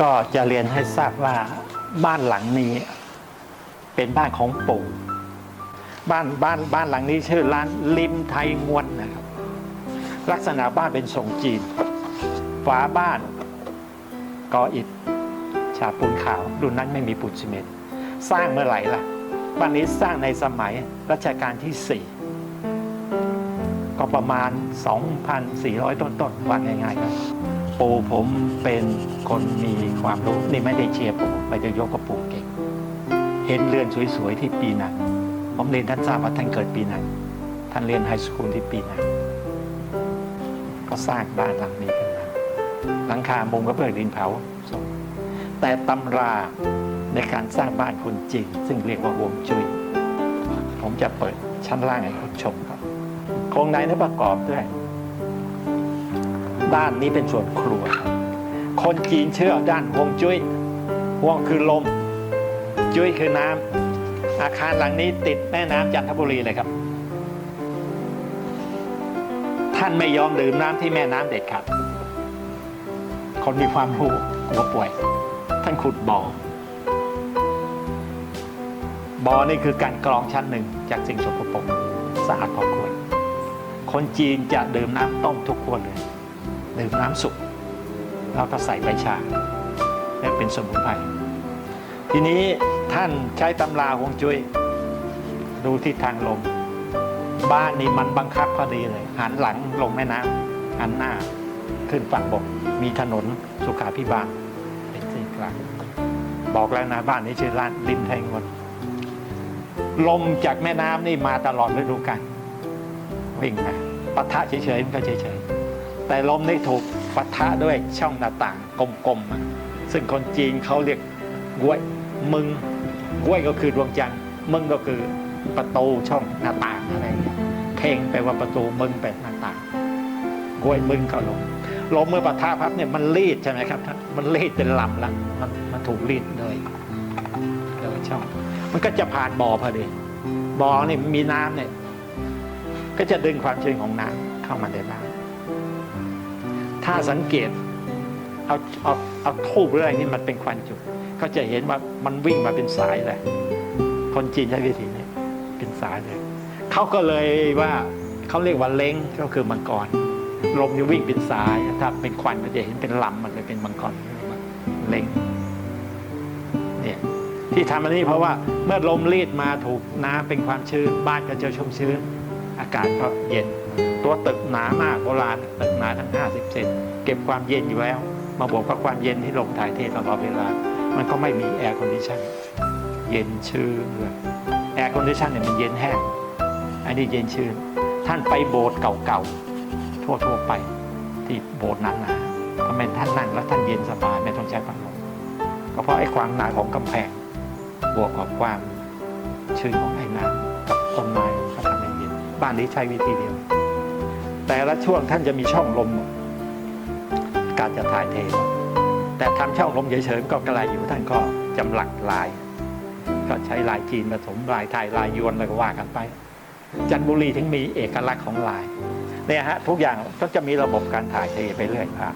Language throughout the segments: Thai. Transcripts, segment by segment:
ก็จะเรียนให้ทราบว่าบ้านหลังนี้ เป็นบ้านของปู่บ้านบ้านบ้านหลังนี้ชื่อร้านริมไทยงวนนะครับ ลักษณะบ้านเป็นทรงจีน ฝาบ้านกออิฐฉาบปูนขาวรุ่นนั้นไม่มีปูนซีเมนต์สร้างเมื่อไหร่ล่ะ บ้านนี้สร้างในสมัยรัชกาลที่ 4 ก็ประมาณ 2,400 ต้นๆว่าง่ายๆครับ ปู่ผมเป็นคนมีความรู้นี่ไม่ได้เชียร์ปู่ไม่ได้ยกกระปู่เก่ง เห็นเรือนสวยๆที่ปีนั้นผมเรียนท่านทราบว่าท่านเกิดปีนั้นท่านเรียนไฮสคูลที่ปีนั้นก็สร้างบ้านหลังนี้ขึ้นมาหลังคามุงกระเบื้องดินเผาส่งแต่ตำราในการสร้างบ้านคนจีนซึ่งเรียกว่าฮวงจุ้ยผมจะเปิดชั้นล่างให้คุณชมครับโครงในนั้นประกอบด้วย ด้านนี้เป็นส่วนครัว คนจีนเชื่อด้านฮวงจุ้ยฮวงคือลม จุ้ยคือน้ำอาคารหลังนี้ติดแม่น้ำจันทบุรีเลยครับ ท่านไม่ยอมดื่มน้ำที่แม่น้ำเด็ดขาดคนมีความรู้กลัวป่วย ท่านขุดบ่อบ่อนี่คือการกรองชั้นหนึ่งจากสิ่งสกปรกสะอาดพอควรคนจีนจะดื่มน้ำต้มทุกคนเลย ดื่มน้ำสุกแล้วก็ใส่ใบชา และเป็นสมุนไพรทีนี้ท่านใช้ตำราฮวงจุ้ยดูทิศทางลม บ้านนี่มันบังคับพอดีเลย หันหลังลงแม่น้ำหันหน้าขึ้นฝั่งบก มีถนนสุขาพิบาลเป็นที่กลางบอกแล้วนะบ้านนี้ชื่อร้านริมไทยงดลมจากแม่น้ำนี่มาตลอดฤดูกาลวิ่งมาปะทะเฉยๆมันก็เฉยๆ แต่ลมนี่ถูกปะทะด้วยช่องหน้าต่างกลมๆซึ่งคนจีนเขาเรียกกล้วยมึงกล้วยก็คือดวงจันทร์มึงก็คือประตูช่องหน้าต่างอะไรเงี้ยเพ่งแปลว่าประตูมึงเป็นหน้าต่างกล้วยมึงก็ลมลมเมื่อปะทะพับเนี่ยมันรีดใช่ไหมครับ มันรีดเป็นลำละมันมันถูกรีดเลยโดยช่องมันก็จะผ่านบ่อพอดีบ่อนี่มีน้ำเนี่ยก็จะดึงความชื้นของน้ำเข้ามาในบ้าน ถ้าสังเกตเอาเอาเอาทูบเรื่อยนี่มันเป็นควันจุดเขาจะเห็นว่ามันวิ่งมาเป็นสายเลยคนจีนใช้วิธีนี้เป็นสายเลยเขาก็เลยว่าเขาเรียกว่าเล้งก็คือมังกรลมจะวิ่งเป็นสาย ถ้าเป็นควันมันจะเห็นเป็นลำมันเลยเป็นมังกรเล้งเนี่ยที่ทำอันนี้เพราะว่าเมื่อลมรีดมาถูกน้ำเป็นความชื้นบ้านก็จะชุ่มชื้น อากาศก็เย็น ตัวตึกหนามากโบราณตึกหนาทั้ง 50 เซนเก็บความเย็นอยู่แล้ว มาบวกกับความเย็นที่ลมถ่ายเทตลอดเวลา มันก็ไม่มีแอร์คอนดิชันเย็นชื้นเลยแอร์คอนดิชันเนี่ยมันเย็นแห้งอันนี้เย็นชื้น ท่านไปโบสถ์เก่าๆทั่วๆไปที่โบสถ์นั้นนะทำไมท่านนั่งแล้วท่านเย็นสบายไม่ต้องใช้พัดลมก็เพราะไอ้ความหนาของกำแพง บวกกับความชื้นของไอ้น้ำกับต้นไม้ก็ทำให้เย็นบ้านนี้ใช้วิธีเดียว แต่ละช่วงท่านจะมีช่องลม การจะถ่ายเท แต่ทำช่องลมเฉยๆก็กระไรอยู่ท่านก็จำหลักลาย ก็ใช้ลายจีนผสมลายไทยลายยวนอะไรก็ว่ากันไป จันบุรีถึงมีเอกลักษณ์ของลายเนี่ยฮะทุกอย่างก็จะมีระบบการถ่ายเทไปเรื่อยครับ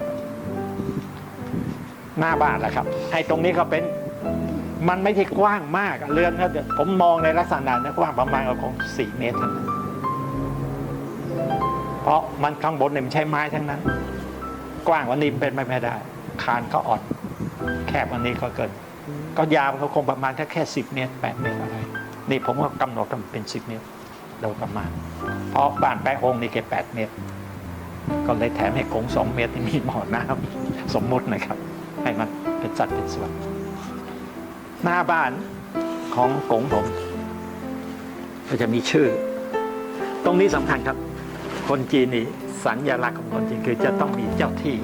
หน้าบ้านแหละครับไอ้ตรงนี้ก็เป็นมันไม่ใช่กว้างมากเรือนก็ผมมองในลักษณะนี้กว้างประมาณของสี่เมตรเท่านั้น ราะมันข้างบนเนี่ยมันใช้ไม้ทั้งนั้น กว้างว่านี้เป็นไปไม่ได้ คานก็อ่อน แคบวันนี้ก็เกิน ก็ยาวเขาคงประมาณแค่แค่สิบเมตรแปดเมตรอะไร นี่ผมก็กำหนดมันเป็นสิบเมตรโดยประมาณ เพราะบ้านแปะฮงนี่แค่แปดเมตร ก็เลยแถมให้กงสองเมตรที่มีหมอน้ำสมมุตินะครับ ให้มันเป็นสัดเป็นส่วน หน้าบ้านของกงผมก็จะมีชื่อ ตรงนี้สำคัญครับ คนจีนนี่สัญลักษณ์ของคนจีนคือจะต้องมีเจ้าที่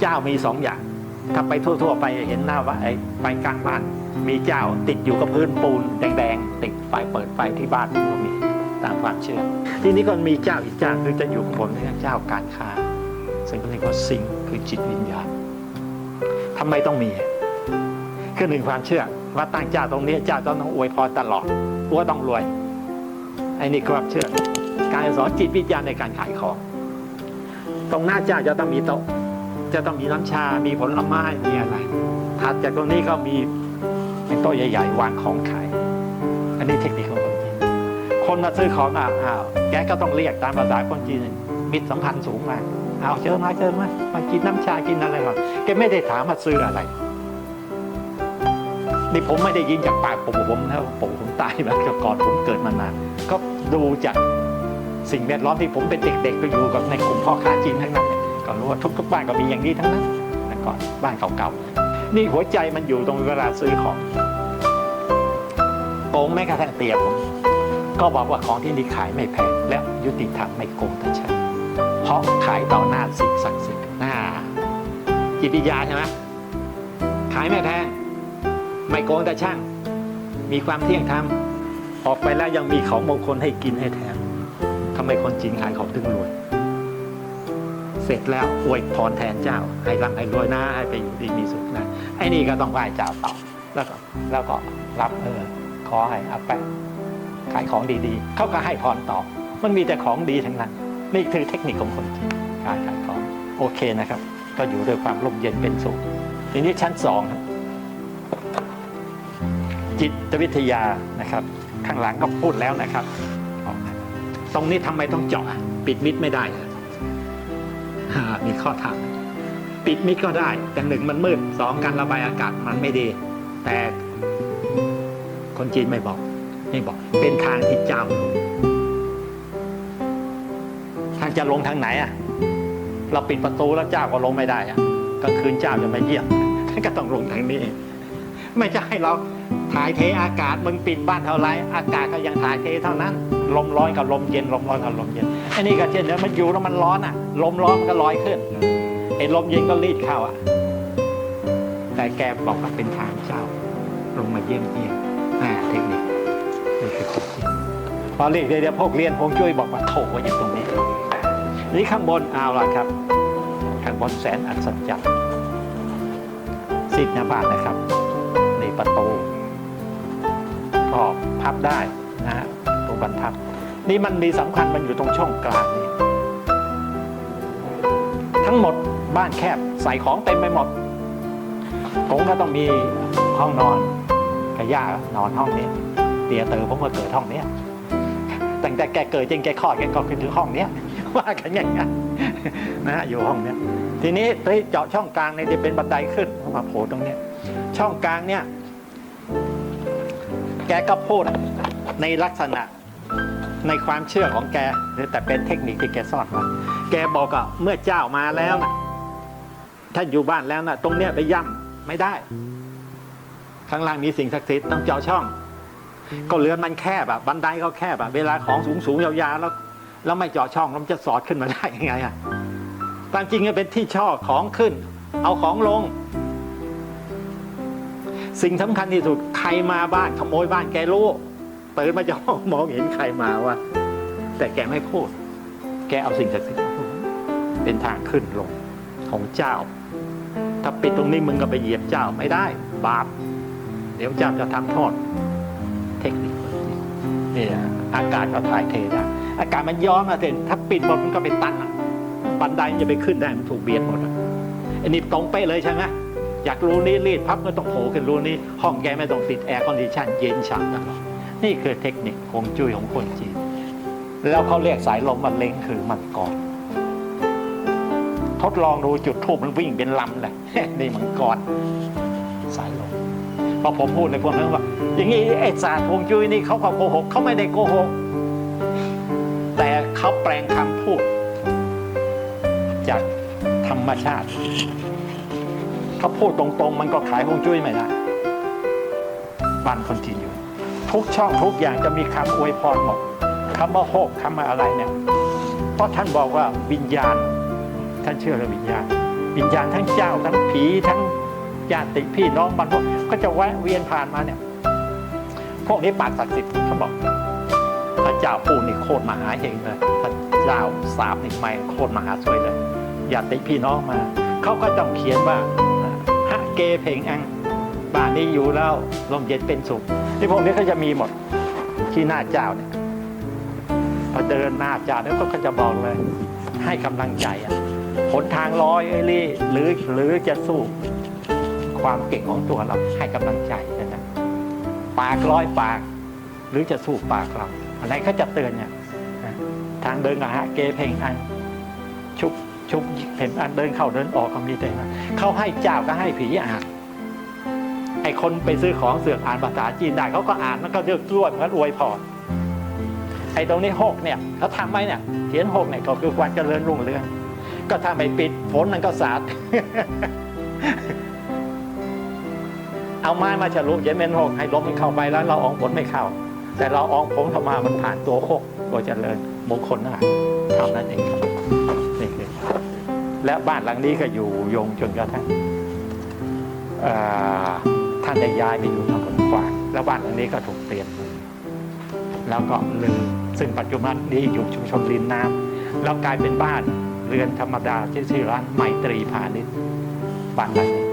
เจ้ามีสองอย่าง ถ้าไปทั่ว ๆ ไปเห็นหน้าว่าไอ้ไปกลางบ้าน มีเจ้าติดอยู่กับพื้นปูนแดงๆติดไฟเปิดไฟที่บ้านก็มีตามความเชื่อ ที่นี้ก็มีเจ้าอีกเจ้าคือจะอยู่ข้างบนนี่เจ้าการค้าซึ่งเรียกว่าสิงคือจิตวิญญาณทำไมต้องมีคือหนึ่งความเชื่อว่าตั้งเจ้าตรงนี้เจ้าต้องอวยพรตลอดว่าต้องรวยไอ้นี่ความเชื่อ การสอนจิตวิญญาณในการขายของ ตรงหน้าเจ้าจะต้องมีโต๊ะ จะต้องมีน้ำชา มีผลไม้ มีอะไร ถัดจากตรงนี้ก็มีเป็นโต๊ะใหญ่ ๆ วางของขาย อันนี้เทคนิคของคนจีน คนมาซื้อของอะอ้าวแกก็ต้องเรียกตามภาษาคนจีนมิตรสัมพันธ์สูงมากเอาเชิญมาเชิญมามากินน้ำชากินอะไรก่อนแกไม่ได้ถามมาซื้ออะไรนี่ผมไม่ได้ยินจากปากปู่ผมนะปู่ผมตายมาก่อนผมเกิดมานานก็ดูจาก สิ่งแวดล้อมที่ผมเป็นเด็กๆก็อยู่กับในกลุ่มพ่อค้าจีนทั้งนั้นก็รู้ว่าทุกๆบ้านก็มีอย่างนี้ทั้งนั้นแต่ก่อนบ้านเก่าๆนี่หัวใจมันอยู่ตรงเวลาซื้อของโกงแม้กระทั่งเตียผมก็บอกว่าของที่นี่ขายไม่แพงและยุติธรรมไม่โกงแต่ใช่เพราะขายต่อหน้าสิ่งศักดิ์สิทธิ์หน้าจิตวิทยาใช่ไหมขายไม่แพงไม่โกงแต่ช่าง มีความเที่ยงธรรมออกไปแล้วยังมีของมงคลให้กินให้แถมำไมคนจีนขายของถึงรวย เสร็จแล้วอวยพรแทนเจ้า ให้ร่ำให้รวยนะให้ไปอยู่ดีมีสุขนะไอ้นี่ก็ต้องไหว้เจ้าต่อแล้วก็แล้วก็รับเออขอให้อาแปะขายของดีๆ เขาก็ให้พรต่อ มันมีแต่ของดีทั้งนั้น นี่คือเทคนิคของคนจีนการขายของโอเคนะครับ ก็อยู่ด้วยความร่มเย็นเป็นสุขทีนี้ชั้นสองครับจิตวิทยานะครับ ข้างหลังก็พูดแล้วนะครับ ตรงนี้ทำไมต้องเจาะ ปิดมิดไม่ได้มีข้อถามปิดมิดก็ได้ แต่หนึ่งมันมืดสองการระบายอากาศมันไม่ดี แต่คนจีนไม่บอกไม่บอก เป็นทางที่เจ้าลงทางจะลงทางไหนอะ เราปิดประตูแล้วเจ้าก็ลงไม่ได้อะก็คืนเจ้าจะมาเยี่ยมก็ต้องลงทางนี้ ไม่ใช่ให้เรา ถ่ายเทอากาศมึงปิดบ้านเท่าไรอากาศก็ยังถ่ายเทเท่านั้น ลมร้อนกับลมเย็นลมร้อนกับลมเย็นอันนี้ก็เช่นเดียวมันอยู่แล้วมันร้อนอะ ลมร้อนมันก็ลอยขึ้นไอ้ลมเย็นก็รีดเข้าอะ แต่แกบอกว่าเป็นทางเจ้า ลงมาเยี่ยมเยี่ยมอ่าเทคนิคนี่คือของจริงพอเรียกเดี๋ยวพวกเรียนพงจุ้ยบอกว่าโถว่าอยู่ตรงนี้นี่ข้างบนเอาละครับ ข้างบนแสนอัศจรรย์สิบหน้าบานนะครับ ในประตู ก็พับได้นะฮะตัวบรรทัดนี่มันมีสำคัญมันอยู่ตรงช่องกลางนี่ทั้งหมดบ้านแคบใส่ของเต็มไปหมดผมก็ต้องมีห้องนอนกับย่านอนห้องนี้เตียเตอผมก็เกิดห้องนี้ตั้งแต่แกเกิดจริงแกคลอดแกก็ขึ้นถึงห้องนี้ว่ากันอย่างนั้นนะฮะอยู่ห้องนี้ทีนี้เฮ้ยเจาะช่องกลางเนี่ยจะเป็นบันไดขึ้นมาโผล่ตรงนี้ช่องกลางเนี่ย แกก็พูดในลักษณะในความเชื่อของแก แต่เป็นเทคนิคที่แกซ่อนไว้แกบอกว่าเมื่อเจ้ามาแล้วนะท่านอยู่บ้านแล้วนะตรงเนี้ยไปย่ำไม่ได้ ข้างล่างมีสิ่งศักดิ์สิทธิ์ต้องเจาะช่อง ก็เรือนมันแคบแบบบันไดก็แคบแบบเวลาของสูงสูงๆยาวๆแล้ว แล้วไม่เจาะช่องมันจะสอดขึ้นมาได้ยังไงอะตามจริงมันเป็นที่ช่อของขึ้น เอาของลง สิ่งสำคัญที่สุดใครมาบ้านขโมยบ้านแกรู้ตื่นมาจะมองเห็นใครมาว่า แต่แกไม่พูด แกเอาสิ่งศักดิ์สิทธิ์เป็นทางขึ้นลงของเจ้า ถ้าปิดตรงนี้มึงก็ไปเหยียบเจ้าไม่ได้ บาป เดี๋ยวเจ้าจะทำโทษเทคนิคนี่นะอากาศก็ถ่ายเทได้อากาศมันย้อนมาเถอะถ้าปิดหมดมันก็เป็นตันบันไดจะไปขึ้นได้มันถูกเบียดหมดอันนี้ตรงไปะเลยใช่ไหม อยากรู้นี้รีดพับก็ต้องโผล่ขึ้นรู้นี้ห้องแกไม่ต้องติดแอร์คอนดิชันเย็นฉ่ำตลอดนี่คือเทคนิคฮวงจุ้ยของคนจีน แล้วเขาเรียกสายลมมันเล็งคือมันกรทดลองดูจุดทูบมันวิ่งเป็นลำเลยนี่มังกรสายลมพอผมพูดในพวกนั้นว่า อย่างนี้ไอ้ศาสตร์ฮวงจุ้ยนี่เขาก็โกหกเขาไม่ได้โกหก แต่เขาแปลงคำพูด จากธรรมชาติ เขาพูดตรงๆ มันก็ขายฮวงจุ้ยไม่ได้บ้านคนจีนอยู่ ทุกช่องทุกอย่างจะมีคำอวยพรหมดคำว่าโฮกคำว่าอะไรเนี่ยเพราะท่านบอกว่าวิญญาณ ท่านเชื่อเรื่องวิญญาณ วิญญาณทั้งเจ้าทั้งผีทั้งญาติพี่น้องบรรพบุรุษก็จะแวะเวียนผ่านมาเนี่ย พวกนี้ปากศักดิ์สิทธิ์เขาบอกพระเจ้าปู่นี่โคตรมหาเฮงเลยพระเจ้าสามนี่ไม่โคตรมหาสวยเลยญาติพี่น้องมา เขาก็ต้องเขียนว่า เกเพงอังบ้านนี้อยู่แล้วลมเย็นเป็นสุขที่พวกนี้ก็จะมีหมดที่หน้าเจ้าเนี่ยพอเดินหน้าเจ้าแล้วก็จะบอกเลย ให้กำลังใจอะหนทางลอยไอ้ลี่หรือหรือจะสู้ ความเก่งของตัวเราให้กำลังใจนะนะปากร้อยปาก หรือจะสู้ปากเราอะไรเขาจะเตือนเนี่ยทางเดินกับฮะเกเพลงอันชุบ ชุบเห็นอันเดินเข้าเดินออกก็มีแต่นั้นเขาให้เจ้าก็ให้ผีอ่านไอคนไปซื้อของเสือกอ่านภาษาจีนได้เขาก็อ่านมันก็เลือกกล้วยมันอวยพรไอตรงนี้หกเนี่ยเขาทำไว้เนี่ยเขียนหกเนี่ยก็คือความเจริญรุ่งเรืองก็ถ้าไม่ปิดฝนมันก็สาดเอาไม้มาฉลุเย็นเป็นหกให้ลมมันเข้าไปแล้ว เราอองฝนไม่เข้า แต่เราอองผมเข้ามามันผ่านตัวหกตัวเจริญมงคลนะเท่านั้นเองครับ และบ้านหลังนี้ก็อยู่ยงจนกระทั่งท่านได้ย้ายไปอยู่ทางคนขวางแล้วบ้านหลังนี้ก็ถูกเปลี่ยน แล้วก็ลือซึ่งปัจจุบันนี้อยู่ชุมชนริมน้ำแล้วกลายเป็นบ้านเรือนธรรมดาที่ชื่อร้านไมตรีพาณิชย์บ้านหลังนี้